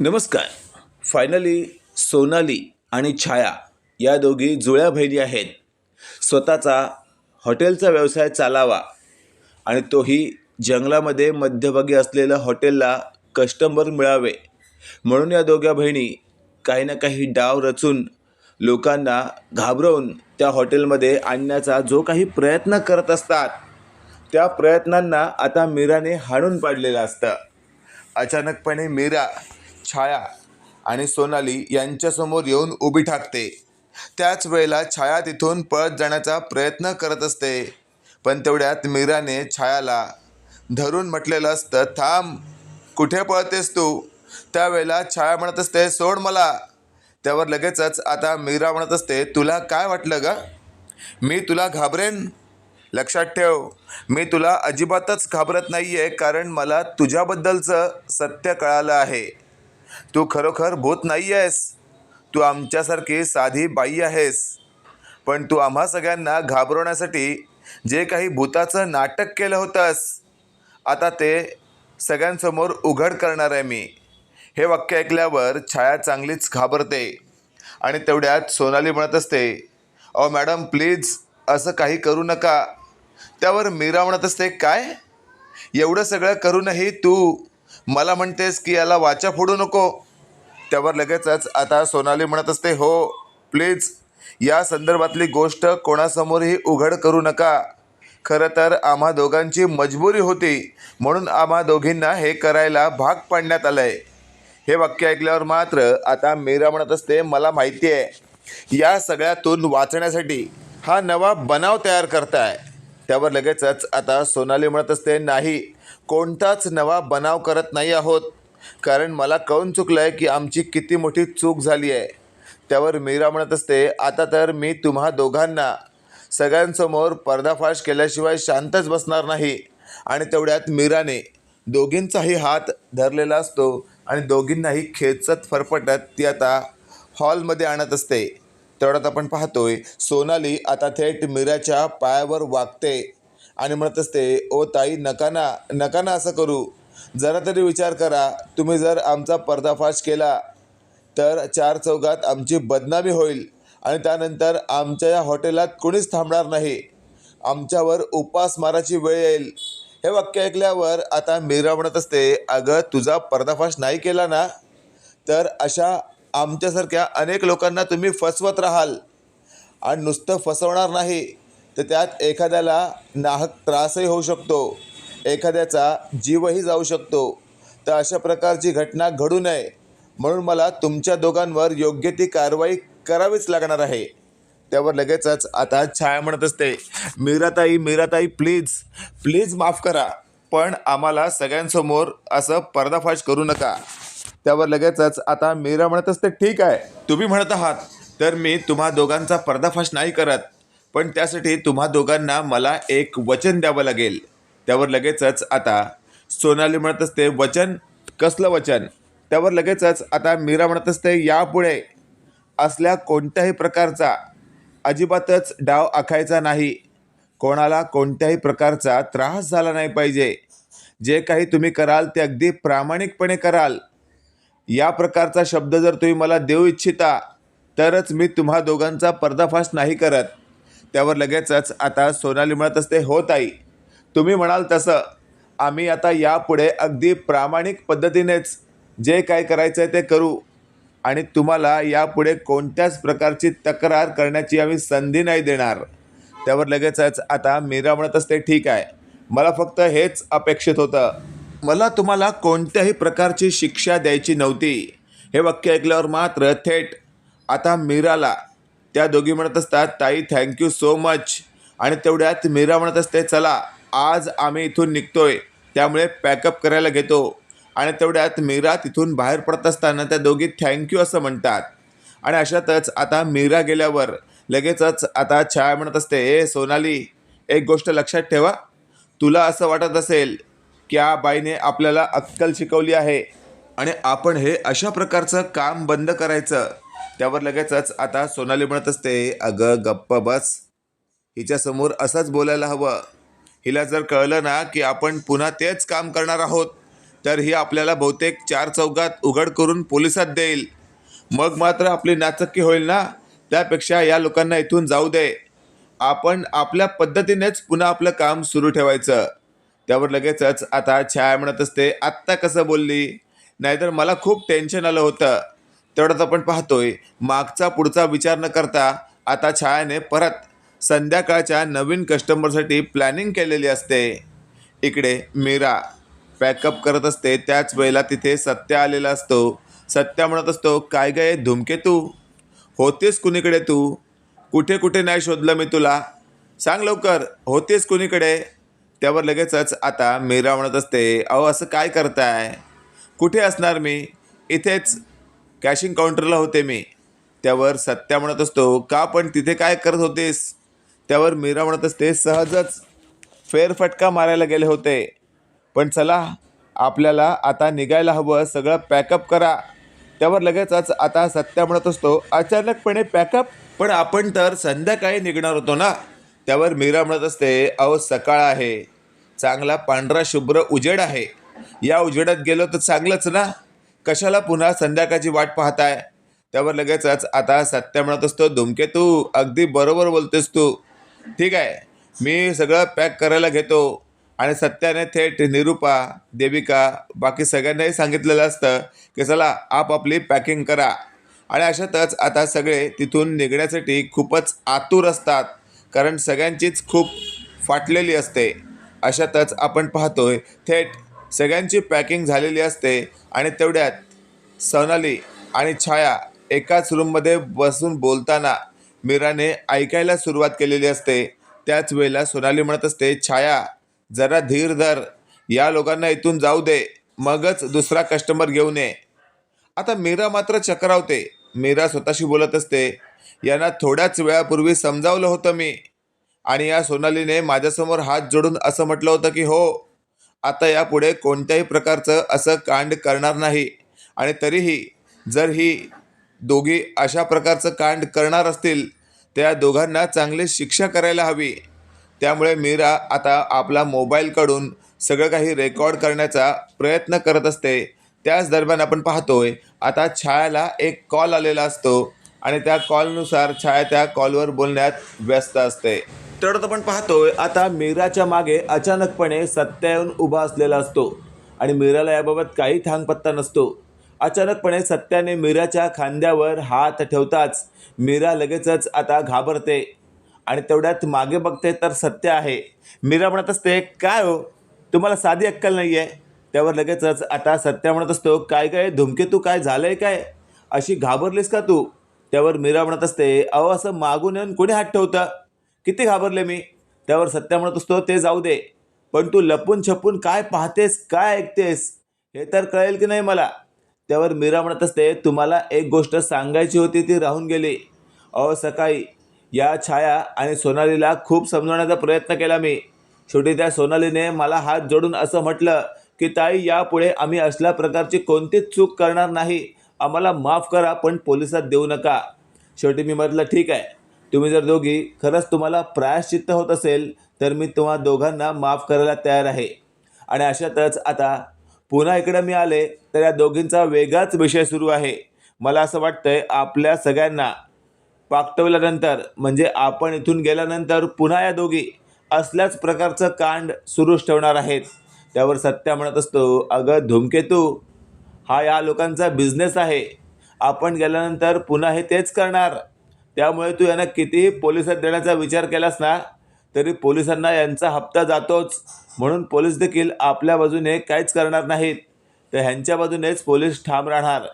नमस्कार. फायनली सोनाली आणि छाया या दोघी जुळ्या बहिणी आहेत. स्वतःचा हॉटेलचा व्यवसाय चालावा आणि तोही जंगलामध्ये मध्यभागी असलेल्या हॉटेलला कस्टमर मिळावे. म्हणून या दोघ्या बहिणी काही ना काही डाव रचून लोकांना घाबरवून त्या हॉटेलमध्ये आणण्याचा जो काही प्रयत्न करत असतात त्या प्रयत्नांना आता मीराने हाणून पाडलेलं असतं. अचानकपणे मीरा छाया आणि सोनाली यांच्यासमोर येऊन उभी ठाकते. त्याच वेळेला छाया तिथून पळत जाण्याचा प्रयत्न करत असते. पण तेवढ्यात मीराने छायाला धरून म्हटलेलं असतं थांब कुठे पळतेस तू? त्यावेळेला छाया म्हणत असते सोड मला. त्यावर लगेचच आता मीरा म्हणत असते तुला काय वाटलं ग? मी तुला घाबरेन? लक्षात ठेव मी तुला अजिबातच घाबरत नाही आहे कारण मला तुझ्याबद्दलचं सत्य कळालं आहे. तू खरोखर भूत नाही आहेस तू आमच्यासारखी साधी बाई आहेस. पण तू आम्हा सगळ्यांना घाबरवण्यासाठी जे काही भूताचं नाटक केलं होतंस आता ते सगळ्यांसमोर उघड करणार आहे मी. हे वाक्य ऐकल्यावर छाया चांगलीच घाबरते आणि तेवढ्यात सोनाली म्हणत असते अहो मॅडम प्लीज असं काही करू नका. त्यावर मीरा म्हणत असते काय? एवढं सगळं करूनही तू मला म्हणतेस की याला वाचा फोडू नको. त्यावर लगेचच आता सोनाली म्हणत असते हो प्लीज या संदर्भातली गोष्ट कोणासमोरही उघड करू नका. खरं तर आम्हा दोघांची मजबुरी होती म्हणून आम्हा दोघींना हे करायला भाग पाडण्यात आलं आहे हे वाक्य ऐकल्यावर मात्र आता मीरा म्हणत असते मला माहिती आहे या सगळ्यातून वाचण्यासाठी हा नवा बनाव तयार करताय. त्यावर लगेचच आता सोनाली म्हणत असते नाही कोणताच नवा बनाव करत नाही आहोत. कारण मला कळून चुकलं आहे की आमची किती मोठी चूक झाली आहे. त्यावर मीरा म्हणत असते आता तर मी तुम्हा दोघांना सगळ्यांसमोर पर्दाफाश केल्याशिवाय शांतच बसणार नाही. आणि तेवढ्यात मीराने दोघींचाही हात धरलेला असतो आणि दोघींनाही खेचत फरफटत ती आता हॉलमध्ये आणत असते. तेवढ्यात आपण पाहतोय सोनाली आता थेट मीराच्या पायावर वागते. आणि म्हणत असते ओ ताई नका ना नका ना असं करू. जरा तरी विचार करा. तुम्ही जर आमचा पर्दाफाश केला तर चार चौघात आमची बदनामी होईल आणि त्यानंतर आमच्या या हॉटेलात कोणीच थांबणार नाही. आमच्यावर उपासमाराची वेळ येईल. हे वाक्य ऐकल्यावर आता मीरा म्हणत असते अगं तुझा पर्दाफाश नाही केला ना तर अशा आमच्यासारख्या अनेक लोकांना तुम्ही फसवत राहाल. आणि नुसतं फसवणार नाही. तर त्यात एखाद्याला नाहक त्रासही होऊ शकतो एखाद्याचा जीवही जाऊ शकतो. तर अशा प्रकारची घटना घडू नये. म्हणून मला तुमच्या दोघांवर योग्य ती कारवाई करावीच लागणार आहे. त्यावर लगेचच आता छाया म्हणत असते. मीराताई मीराताई प्लीज प्लीज माफ करा. पण आम्हाला सगळ्यांसमोर असं पर्दाफाश करू नका. त्यावर लगेचच आता मीरा म्हणत असते ठीक आहे तुम्ही म्हणत आहात तर मी तुम्हा दोघांचा पर्दाफाश नाही करत. पण त्यासाठी तुम्हा दोघांना मला एक वचन द्यावं लागेल. त्यावर लगेचच आता सोनाली म्हणत असते वचन? कसलं वचन? त्यावर लगेचच आता मीरा म्हणत असते यापुढे असल्या कोणत्याही प्रकारचा अजिबातच डाव आखायचा नाही. कोणाला कोणत्याही प्रकारचा त्रास झाला नाही पाहिजे. जे काही तुम्ही कराल ते अगदी प्रामाणिकपणे कराल. या प्रकारचा शब्द जर तुम्ही मला देऊ इच्छिता तरच मी तुम्हा दोघांचा पर्दाफाश नाही करत. त्यावर लगेचच आता सोनाली म्हणत असते हो ताई तुम्ही म्हणाल तसं. आम्ही आता यापुढे अगदी प्रामाणिक पद्धतीनेच जे काय करायचं आहे ते करू. आणि तुम्हाला यापुढे कोणत्याच प्रकारची तक्रार करण्याची आम्ही संधी नाही देणार. त्यावर लगेचच आता मीरा म्हणत असते ठीक आहे. मला फक्त हेच अपेक्षित होतं. मला तुम्हाला कोणत्याही प्रकारची शिक्षा द्यायची नव्हती. हे वाक्य ऐकल्यावर मात्र थेट आता मीराला त्या दोघी म्हणत असतात ताई थँक्यू सो मच आणि तेवढ्यात मीरा म्हणत असते चला आज आम्ही इथून निघतोय त्यामुळे पॅकअप करायला घेतो. आणि तेवढ्यात मीरा तिथून बाहेर पडत असताना त्या दोघी थँक्यू असं म्हणतात. आणि अशातच आता मीरा गेल्यावर लगेचच आता छाया म्हणत असते ए सोनाली एक गोष्ट लक्षात ठेवा. तुला असं वाटत असेल की या बाईने आपल्याला अक्कल शिकवली आहे आणि आपण हे अशा प्रकारचं काम बंद करायचं त्यावर लगेचच आता सोनाली म्हणत असते अगं गप्प बस. हिच्यासमोर असंच बोलायला हवं. हिला जर कळलं ना की आपण पुन्हा तेच काम करणार आहोत तर ही आपल्याला बहुतेक चार चौकात उघड करून पोलिसात देईल. मग मात्र आपली नाचक्की होईल ना? त्यापेक्षा या लोकांना इथून जाऊ दे. आपण आपल्या पद्धतीनेच पुन्हा आपलं काम सुरू ठेवायचं. त्यावर लगेचच आता छाया म्हणत असते आत्ता कसं बोलली? नाहीतर मला खूप टेन्शन आलं होतं. तेवढ्यात आपण पाहतोय. मागचा पुढचा विचार न करता आता छायाने परत संध्याकाळच्या नवीन कस्टमरसाठी प्लॅनिंग केलेली असते. इकडे मीरा पॅकअप करत असते. त्याच वेळेला तिथे सत्य आलेला असतो. सत्या म्हणत असतो काय काय धुमकेतू होतेस कुणीकडे तू? कुठे कुठे नाही शोधलं मी तुला? सांग लवकर होतेस कुणीकडे? त्यावर लगेचच आता मीरा म्हणत असते अहो असं काय करताय? कुठे असणार मी? इथेच कॅशिंग काउंटरला होते मी. त्यावर सत्या म्हणत असतो का पण तिथे काय करत होतेस? त्यावर मीरा म्हणत असते सहजच फेरफटका मारायला गेले होते. पण चला आपल्याला आता निघायला हवं सगळं पॅकअप करा. त्यावर लगेचच आता सत्या म्हणत असतो अचानकपणे पॅकअप पण आपण तर संध्याकाळी निघणार होतो ना? त्यावर मीरा म्हणत असते अहो सकाळ आहे. चांगला पांढरा शुभ्र उजेड आहे. या उजेडात गेलो तर चांगलंच ना? कशाला पुन्हा संध्याकाळची वाट पाहताय? त्यावर लगेचच आता सत्या म्हणत असतो धुमके तू अगदी बरोबर बोलतेस तू. ठीक आहे मी सगळं पॅक करायला घेतो. आणि सत्याने थेट निरूपा देविका बाकी सगळ्यांनाही सांगितलेलं असतं की चला आपापली पॅकिंग करा. आणि अशातच आता सगळे तिथून निघण्यासाठी खूपच आतुर असतात कारण सगळ्यांचीच खूप फाटलेली असते. अशातच आपण पाहतोय थेट सगळ्यांची पॅकिंग झालेली असते आणि तेवढ्यात सोनाली आणि छाया एकाच रूममध्ये बसून बोलताना मीराने ऐकायला सुरुवात केलेली असते. त्याच वेळेला सोनाली म्हणत असते छाया जरा धीर धर. या लोकांना इथून जाऊ दे. मगच दुसरा कस्टमर घेऊन ये. आता मीरा मात्र चक्रावते. मीरा स्वतःशी बोलत असते यांना थोड्याच वेळापूर्वी समजावलं होतं मी. आणि या सोनालीने माझ्यासमोर हात जोडून असं म्हटलं होतं की हो आता यापुढे कोणत्याही प्रकारचं असं कांड करणार नाही. आणि तरीही जर ही दोघी अशा प्रकारचं कांड करणार असतील त्या दोघांना चांगली शिक्षा करायला हवी. त्यामुळे मीरा आता आपला मोबाईल काढून सगळं काही रेकॉर्ड करण्याचा प्रयत्न करत असते. त्याच दरम्यान आपण पाहतोय आता छायाला एक कॉल आलेला असतो. आणि त्या कॉलनुसार छाया त्या कॉलवर बोलण्यात व्यस्त असते. तेवढं आपण पाहतोय आता मीराच्या मागे अचानकपणे सत्या येऊन उभा असलेला असतो आणि मीराला याबाबत काही थांगपत्ता नसतो. अचानकपणे सत्याने मीराच्या खांद्यावर हात ठेवताच मीरा लगेचच आता घाबरते आणि तेवढ्यात मागे बघते तर सत्य आहे. मीरा म्हणत असते काय हो? तुम्हाला साधी अक्कल नाही आहे त्यावर लगेचच आता सत्या म्हणत असतो काय काय धुमके तू काय झालंय काय? अशी घाबरलीस का तू? त्यावर मीरा म्हणत असते अहो असं मागून येऊन कोणी हात ठेवतं? किती घाबरले मी? त्यावर सत्या म्हणत असतो ते जाऊ दे. पण तू लपून छपून काय पाहतेस काय ऐकतेस हे तर कळेल की नाही मला. त्यावर मीरा म्हणत असते तुम्हाला एक गोष्ट सांगायची होती ती राहून गेली. अहो सकाळी या छाया आणि सोनालीला खूप समजवण्याचा प्रयत्न केला मी. शेवटी त्या सोनालीने मला हात जोडून असं म्हटलं की ताई यापुढे आम्ही असल्या प्रकारची कोणतीच चूक करणार नाही. आम्हाला माफ करा पण पोलिसात देऊ नका. शेवटी मी म्हटलं ठीक आहे. तुम्ही जर दोघी खरंच तुम्हाला प्रायश्चित्त होत असेल तर मी तुम्हा दोघांना माफ करायला तयार आहे. आणि अशातच आता पुन्हा इकडं मी आले तर या दोघींचा वेगळाच विषय सुरू आहे. मला असं वाटतंय आपल्या सगळ्यांना पाकटवल्यानंतर म्हणजे आपण इथून गेल्यानंतर पुन्हा या दोघी असल्याच प्रकारचं कांड सुरूच ठेवणार आहेत. त्यावर सत्या म्हणत असतो अगं धूमकेतू हा या लोकांचा बिझनेस आहे. आपण गेल्यानंतर पुन्हा हे तेच करणार. त्यामुळे तू यांना कितीही पोलिसात देण्याचा विचार केलास ना तरी पोलिसांना यांचा हप्ता जातोच. म्हणून पोलीस देखील आपल्या बाजूने काहीच करणार नाहीत. तर ह्यांच्या बाजूनेच पोलीस ठाम राहणार.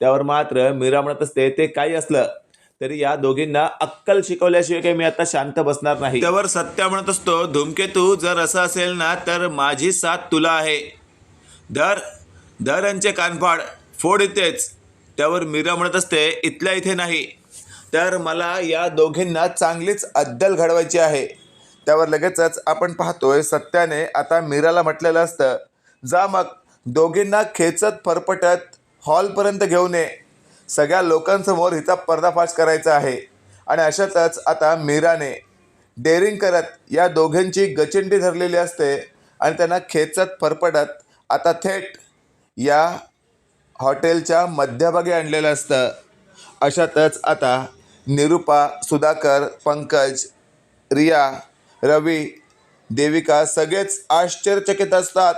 त्यावर मात्र मीरा म्हणत असते ते काही असलं तरी या दोघींना अक्कल शिकवल्याशिवाय काही मी आता शांत बसणार नाही. त्यावर सत्या म्हणत असतो धूमकेतू जर असं असेल ना तर माझी साथ तुला आहे. धर धर यांचे कानफाड फोड इथेच. त्यावर मीरा म्हणत असते इथल्या इथे नाही. तर मला या दोघींना चांगलीच अद्दल घडवायची आहे. त्यावर लगेचच आपण पाहतोय सत्याने आता मीराला म्हटलेलं असतं जा मग दोघींना खेचत फरफटत हॉलपर्यंत घेऊन ये. सगळ्या लोकांसमोर हिचा पर्दाफाश करायचा आहे. आणि अशातच आता मीराने डेअरिंग करत या दोघांची गचिंडी धरलेली असते आणि त्यांना खेचत फरपटत आता थेट या हॉटेलच्या मध्यभागी आणलेलं असतं. अशातच आता निरुपा सुधाकर पंकज रिया रवी देविका सगळेच आश्चर्यचकित असतात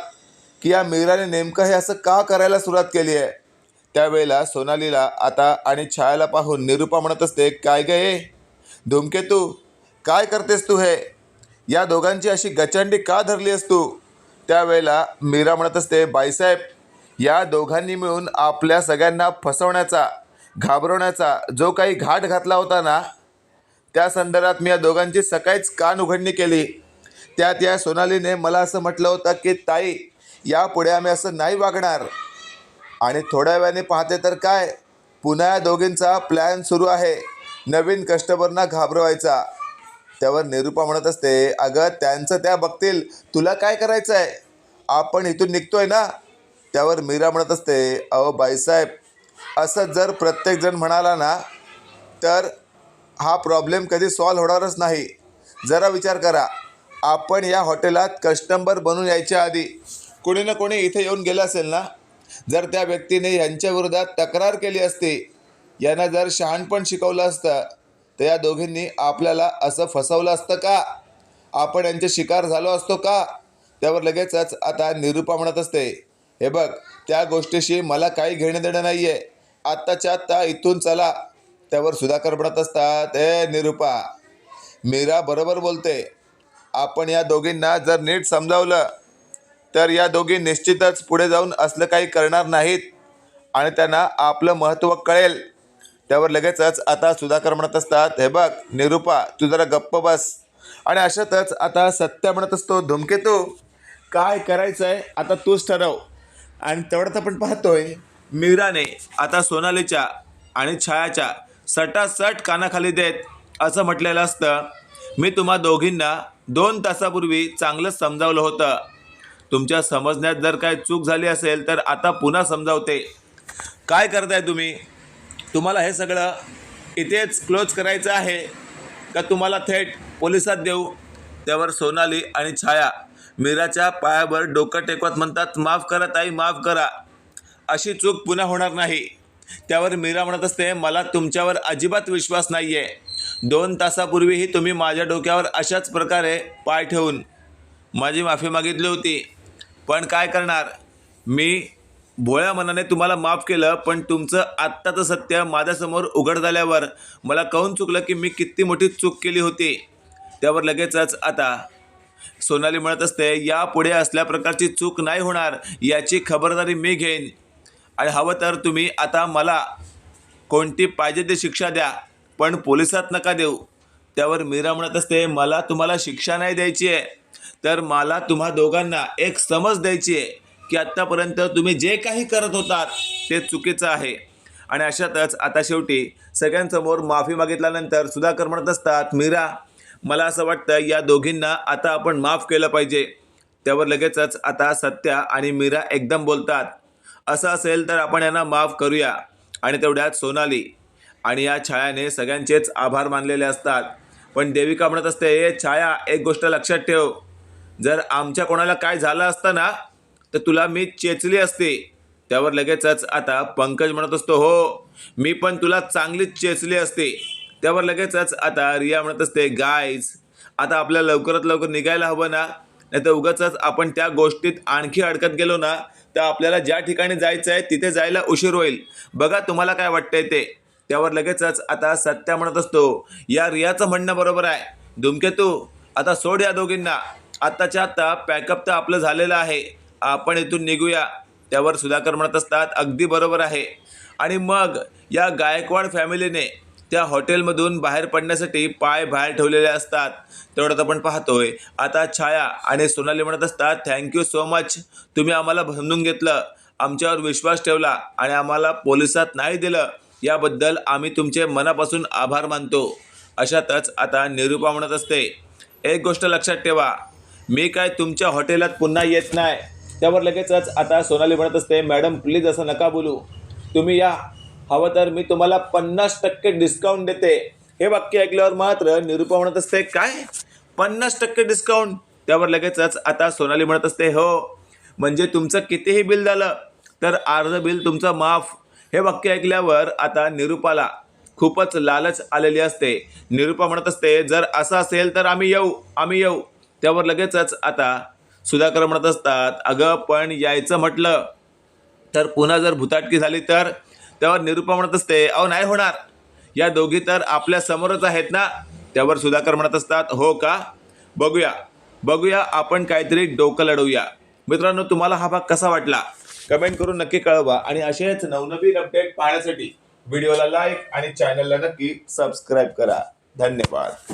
की या मीराने नेमकं हे असं का करायला सुरुवात केली आहे? त्यावेळेला सोनालीला आता आणि छायाला पाहून निरुपा म्हणत असते काय गे धूमकेतू काय करतेस तू हे? या दोघांची अशी गचंडी का धरली आहेस तू? त्यावेळेला मीरा म्हणत असते बाईसाहेब या दोघांनी मिळून आपल्या सगळ्यांना फसवण्याचा घाबरवण्याचा जो काही घाट घातला होता ना त्या संदर्भात मी या दोघांची सकाळीच कान उघडणी केली. त्यात या सोनालीने मला असं म्हटलं होतं की ताई यापुढे आम्ही असं नाही वागणार. आणि थोड्या वेळाने पाहते तर काय पुन्हा या दोघींचा प्लॅन सुरू आहे. नवीन कस्टमरना घाबरवायचा. त्यावर निरुपा म्हणत असते अगं त्यांचं त्या बघतील. तुला काय करायचं आहे आपण इथून निघतोय ना? त्यावर मीरा म्हणत असते अहो बाईसाहेब असं जर प्रत्येकजण म्हणाला ना तर हा प्रॉब्लेम कधी सॉल्व होणारच नाही. जरा विचार करा. आपण या हॉटेलात कस्टमर बनून यायच्या आधी कोणी ना कोणी इथे येऊन गेलं असेल ना जर त्या व्यक्तीने यांच्या विरोधात तक्रार केली असती यांना जर शहाणपण शिकवलं असतं तर या दोघींनी आपल्याला असं फसवलं असतं का? आपण यांचे शिकार झालो असतो का? त्यावर लगेचच आता निरुपा म्हणत असते हे बघ त्या गोष्टीशी मला काही घेणं देणं नाही आहे आत्ताच्या आत्ता इथून चला. त्यावर सुधाकर म्हणत असतात ए निरुपा मीरा बरोबर बोलते. आपण या दोघींना जर नीट समजावलं तर या दोघी निश्चितच पुढे जाऊन असलं काही करणार नाहीत. आणि त्यांना आपलं महत्त्व कळेल. त्यावर लगेचच आता सुधाकर म्हणत असतात हे बघ निरुपा तू जरा गप्प बस. आणि अशातच आता सत्य म्हणत असतो धुमकेतू काय करायचं आहे आता तूच ठरव. आणि तेवढ्यात आपण पाहतोय मीराने आता सोनालीच्या आणि छायाच्या सटासट कानाखाली देत असं म्हटलेलं असतं. मी तुम्हा दोघींना दोन तासापूर्वी चांगलंच समजावलं होतं. तुमच्या समजण्यात जर काय चूक झाली असेल तर आता पुन्हा समजावते. काय करताय तुम्ही? तुम्हाला हे सगळं इथेच क्लोज करायचं आहे का तुम्हाला थेट पोलिसात देऊ? त्यावर सोनाली आणि छाया मीराच्या पायावर डोकं टेकवत म्हणतात माफ करा ताई माफ करा. अशी चूक पुन्हा होणार नाही. त्यावर मीरा म्हणत असते मला तुमच्यावर अजिबात विश्वास नाही आहे दोन तासापूर्वीही तुम्ही माझ्या डोक्यावर अशाच प्रकारे पाय ठेवून माझी माफी मागितली होती. पण काय करणार? मी भोळ्या मनाने तुम्हाला माफ केलं पण तुमचं आत्ताचं सत्य माझ्यासमोर उघड झाल्यावर मला कहून चुकलं की मी किती मोठी चूक केली होती? त्यावर लगेचच आता सोनाली म्हणत असते यापुढे असल्या प्रकारची चूक नाही होणार याची खबरदारी मी घेईन. आणि हवं तर तुम्ही आता मला कोणती पाहिजे ती शिक्षा द्या पण पोलिसात नका देऊ. त्यावर मीरा म्हणत असते मला तुम्हाला शिक्षा नाही द्यायची आहे तर मला तुम्हा दोघांना एक समज द्यायची आहे की आत्तापर्यंत तुम्ही जे काही करत होतात ते चुकीचं आहे. आणि अशातच आता शेवटी सगळ्यांसमोर माफी मागितल्यानंतर सुधाकर म्हणत असतात मीरा मला असं वाटतं या दोघींना आता आपण माफ केलं पाहिजे. त्यावर लगेचच आता सत्या आणि मीरा एकदम बोलतात. असं असेल तर आपण यांना माफ करूया. आणि तेवढ्यात सोनाली आणि या छायाने सगळ्यांचेच आभार मानलेले असतात. पण देविका म्हणत असते हे छाया एक गोष्ट लक्षात ठेव. जर आमच्या कोणाला काय झालं असतं ना तर तुला मी चेचली असते. त्यावर लगेचच आता पंकज म्हणत असतो हो मी पण तुला चांगलीच चेचली असते. त्यावर लगेचच आता रिया म्हणत असते गायज आता आपल्याला लवकरात लवकर निघायला हवं ना? नाही तर उगाच आपण त्या गोष्टीत आणखी अडकत गेलो ना तर आपल्याला ज्या ठिकाणी जायचं आहे तिथे जायला उशीर होईल. बघा तुम्हाला काय वाटतंय ते. त्यावर लगेचच आता सत्या म्हणत असतो या रियाचं म्हणणं बरोबर आहे. धुमकेतू आता सोड या दोघींना. आत्ताच्या आत्ता पॅकअप तर आपलं झालेलं आहे. आपण इथून निघूया. त्यावर सुधाकर म्हणत असतात अगदी बरोबर आहे. आणि मग या गायकवाड फॅमिलीने त्या हॉटेलमधून बाहेर पडण्यासाठी पाय बाहेर ठेवलेले असतात. तेवढ्यात आपण पाहतोय आता छाया आणि सोनाली म्हणत असतात थँक्यू सो मच तुम्ही आम्हाला समजून घेतलं. आमच्यावर विश्वास ठेवला आणि आम्हाला पोलिसात नाही दिलं. याबद्दल आम्ही तुमचे मनापासून आभार मानतो. अशातच आता निरूपा म्हणत असते एक गोष्ट लक्षात ठेवा. मी काय तुमच्या हॉटेलात पुन्हा येत नाही. त्यावर लगेचच आता सोनाली म्हणत असते मॅडम प्लीज असं नका बोलू. तुम्ही या. हवं तर मी तुम्हाला पन्नास टक्के डिस्काउंट देते. हे वाक्य ऐकल्यावर मात्र निरुपा म्हणत असते काय? पन्नास टक्के डिस्काउंट त्यावर लगेचच आता सोनाली म्हणत असते हो म्हणजे तुमचं कितीही बिल झालं तर अर्ध बिल तुमचं माफ. हे वाक्य ऐकल्यावर आता निरुपाला खूपच लालच आलेली असते. निरुपा म्हणत असते जर असं असेल तर आम्ही येऊ आम्ही येऊ. त्यावर लगेचच आता सुधाकर म्हणत असतात अगं पण यायचं म्हटलं तर पुन्हा जर भुताटकी झाली तर त्यावर निरुपा म्हणत असते अहो नाही होणार. या दोघी तर आपल्या समोरच आहेत ना? त्यावर सुधाकर म्हणत असतात हो का? बघूया. बघूया आपण काहीतरी डोकं लढवूया. मित्रांनो तुम्हाला हा भाग कसा वाटला? कमेंट करून नक्की कळवा आणि असेच नवनवीन अपडेट पाहण्यासाठी व्हिडिओला लाईक आणि चॅनलला नक्की सबस्क्राईब करा. धन्यवाद.